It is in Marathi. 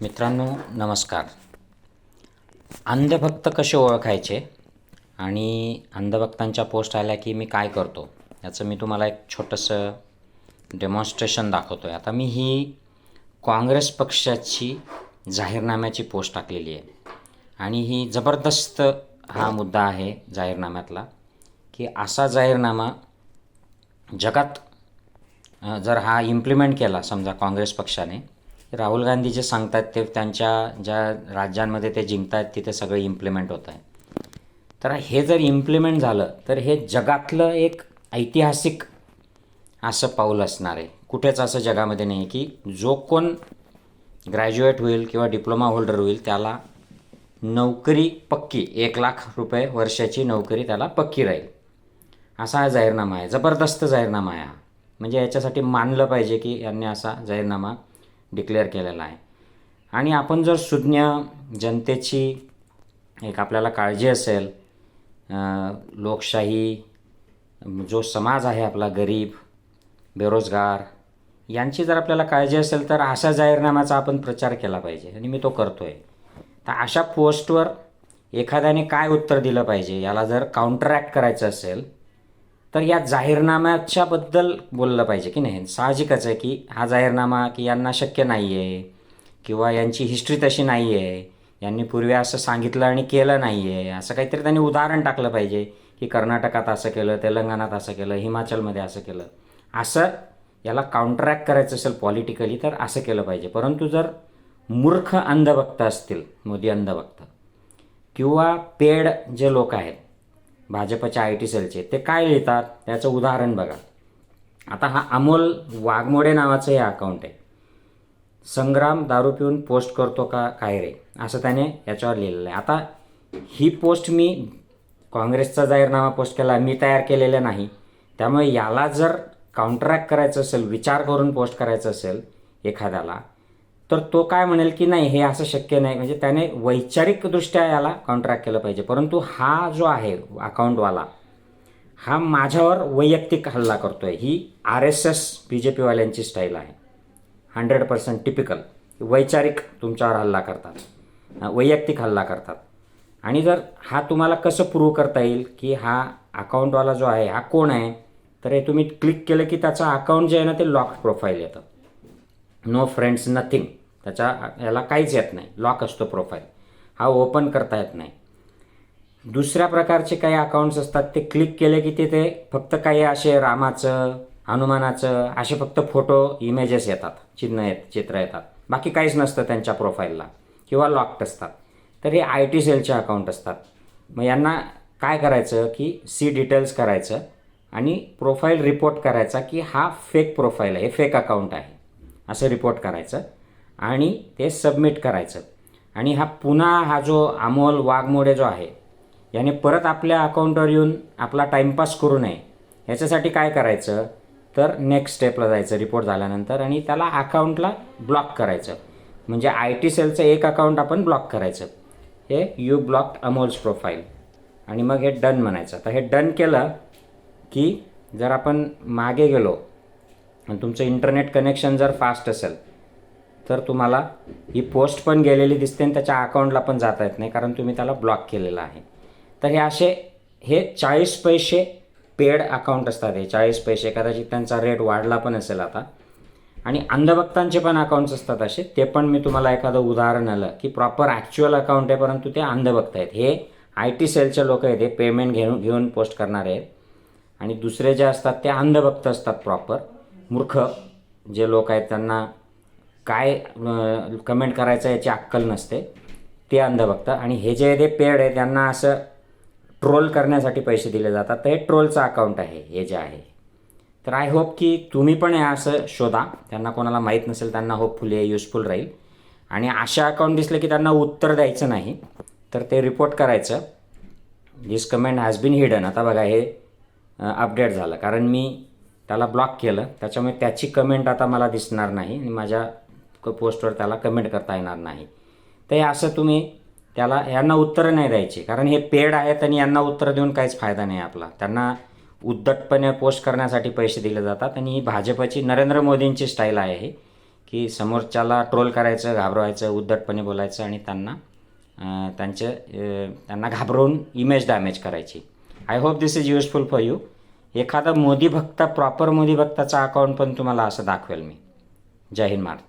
मित्रांनो नमस्कार. अंधभक्त कसे ओळखायचे? आणि अंधभक्तांच्या पोस्ट आल्या की मी काय करतो? याचं मी तुम्हाला एक छोटंसं डेमॉन्स्ट्रेशन दाखवतो आहे आता मी ही काँग्रेस पक्षाची जाहीरनाम्याची पोस्ट टाकलेली आहे. आणि ही जबरदस्त हा मुद्दा आहे जाहीरनाम्यातला की असा जाहीरनामा जगात जर हा इम्प्लिमेंट केला समजा काँग्रेस पक्षाने राहुल गांधी जे सांगतात ते त्यांच्या ज्या राज्यांमध्ये ते जिंकत आहेत तिथे सगळं इम्प्लिमेंट होत आहे तर हे जर इम्प्लिमेंट झालं तर हे जगातलं एक ऐतिहासिक असं पाऊल असणार आहे. कुठेच असं जगामध्ये नाही की जो कोण ग्रॅज्युएट होईल किंवा डिप्लोमा होल्डर होईल त्याला नोकरी पक्की एक लाख रुपये वर्षाची नोकरी त्याला पक्की राहील. असा हा जाहीरनामा आहे. जबरदस्त जाहीरनामा आहे हा. म्हणजे याच्यासाठी मानलं पाहिजे की यांनी असा जाहीरनामा डिक्लेअर केलेला आहे. आणि आपण जर सुज्ञ जनतेची एक आपल्याला काळजी असेल लोकशाही जो समाज आहे आपला गरीब बेरोजगार यांची जर आपल्याला काळजी असेल तर अशा जाहीरनाम्याचा आपण प्रचार केला पाहिजे आणि मी तो करतो आहे तर अशा पोस्टवर एखाद्याने काय उत्तर दिलं पाहिजे याला जर काउंटरॅक्ट करायचं असेल तर या जाहीरनाम्याच्याबद्दल बोललं पाहिजे की नाही? साहजिकच आहे की हा जाहीरनामा की यांना शक्य नाही आहे किंवा यांची हिस्ट्री तशी नाही आहे यांनी पूर्वी असं सांगितलं आणि केलं नाही आहे असं काहीतरी त्यांनी उदाहरण टाकलं पाहिजे की कर्नाटकात असं केलं तेलंगणात असं केलं हिमाचलमध्ये असं केलं. असं याला काउंटरॅक्ट करायचं असेल पॉलिटिकली तर असं केलं पाहिजे. परंतु जर मूर्ख अंधभक्त असतील मोदी अंधभक्त किंवा पेड जे लोक आहेत भाजपच्या आय टी सेलचे. ते काय लिहितात? त्याचं उदाहरण बघा. आता हा अमोल वाघमोडे नावाचं हे अकाउंट आहे. संग्राम दारू पिऊन पोस्ट करतो का? काय रे? असं त्याने याच्यावर लिहिलेलं आहे. आता ही पोस्ट मी काँग्रेसचा जाहीरनामा पोस्ट केला मी तयार केलेला नाही. त्यामुळे याला जर काउंटरॅक्ट करायचं असेल विचार करून पोस्ट करायचं असेल एखाद्याला तर तो काय म्हणेल की नाही हे असं शक्य नाही. म्हणजे त्याने वैचारिकदृष्ट्या याला कॉन्ट्रॅक्ट केलं पाहिजे. परंतु हा जो आहे अकाउंटवाला हा माझ्यावर वैयक्तिक हल्ला करतोय. ही R S S B J पीवाल्यांची style आहे. हंड्रेड पर्सेंट टिपिकल वैचारिक तुमच्यावर हल्ला करतात. वैयक्तिक हल्ला करतात. आणि जर हा तुम्हाला कसं प्रूव्ह करता येईल की हा अकाउंटवाला जो आहे हा कोण आहे तर हे तुम्ही क्लिक केलं की त्याचं अकाउंट जे आहे ना ते लॉक प्रोफाईल येतं. नो फ्रेंड्स नथिंग त्याच्या याला काहीच येत नाही. लॉक असतो प्रोफाईल हा ओपन करता येत नाही. दुसऱ्या प्रकारचे काही अकाउंट्स असतात ते क्लिक केले की तिथे फक्त काही असे रामाचं हनुमानाचं असे फक्त फोटो इमेजेस येतात चिन्ह येत चित्र येतात. बाकी काहीच नसतं त्यांच्या प्रोफाईलला किंवा लॉक्ड असतात. तर हे आय टी सेलचे अकाउंट असतात. मग यांना काय करायचं की सी डिटेल्स करायचं आणि प्रोफाईल रिपोर्ट करायचा की हा फेक प्रोफाईल आहे. हे फेक अकाउंट आहे. असं रिपोर्ट करायचं. आणि ते सबमिट करायचं. आणि हा पुन्हा हा जो अमोल वाघमोडे जो आहे याने परत आपल्या अकाउंटवर येऊन आपला टाईमपास करू नये. याच्यासाठी काय करायचं? तर नेक्स्ट स्टेपला जायचं रिपोर्ट झाल्यानंतर आणि त्याला अकाउंटला ब्लॉक करायचं. म्हणजे आय टी सेलचं एक अकाउंट आपण ब्लॉक करायचं. हे यू ब्लॉक अमोल्स प्रोफाईल आणि मग हे डन म्हणायचं. तर हे डन केलं की जर आपण मागे गेलो आणि तुमचं इंटरनेट कनेक्शन जर फास्ट असेल तर तुम्हाला ही पोस्ट पण गेलेली दिसते आणि त्याच्या अकाउंटला पण जाता येत नाही कारण तुम्ही त्याला ब्लॉक केलेलं आहे. तर हे असे हे चाळीस पैसे पेड अकाउंट असतात हे. चाळीस पैसे कदाचित त्यांचा रेट वाढला पण असेल आता. आणि अंधभक्तांचे पण अकाउंट्स असतात असे. ते पण मी तुम्हाला एखादं उदाहरण आलं की प्रॉपर ॲक्च्युअल अकाउंट आहे परंतु ते अंधभक्त आहेत. हे आय टी सेलचे लोक आहेत हे पेमेंट घेऊन घेऊन पोस्ट करणारे आहेत. आणि दुसरे जे असतात ते अंधभक्त असतात प्रॉपर मूर्ख जे लोक आहेत त्यांना काय कमेंट करायचं याची अक्कल नसते. ते अंधभक्त आणि हे जे ते पेड आहे त्यांना असं ट्रोल करण्यासाठी पैसे दिले जातात. तर हे ट्रोलचं अकाउंट आहे हे जे आहे. तर आय होप की तुम्ही पण हे असं शोधा. त्यांना कोणाला माहीत नसेल त्यांना होपफुली हे युजफुल राहील. आणि अशा अकाउंट दिसलं की त्यांना उत्तर द्यायचं नाही तर ते रिपोर्ट करायचं. This comment has been hidden आता बघा हे अपडेट झालं. कारण मी त्याला ब्लॉक केलं. त्याच्यामुळे त्याची कमेंट आता मला दिसणार नाही. आणि माझ्या पोस्टवर त्याला कमेंट करता येणार नाही. तर असं तुम्ही त्याला यांना उत्तरं नाही द्यायची. कारण हे पेड आहेत आणि यांना उत्तरं देऊन काहीच फायदा नाही आपला. त्यांना उद्धटपणे पोस्ट करण्यासाठी पैसे दिले जातात आणि ही भाजपची नरेंद्र मोदींची स्टाईल आहे की समोरच्याला ट्रोल करायचं घाबरवायचं उद्धटपणे बोलायचं आणि त्यांना त्यांचे त्यांना घाबरवून इमेज डॅमेज करायची. I hope this is useful for you एखादा मोदी भक्त प्रॉपर मोदी भक्ताचा अकाउंट पण तुम्हाला असं दाखवेल मी. जय हिंद महाराज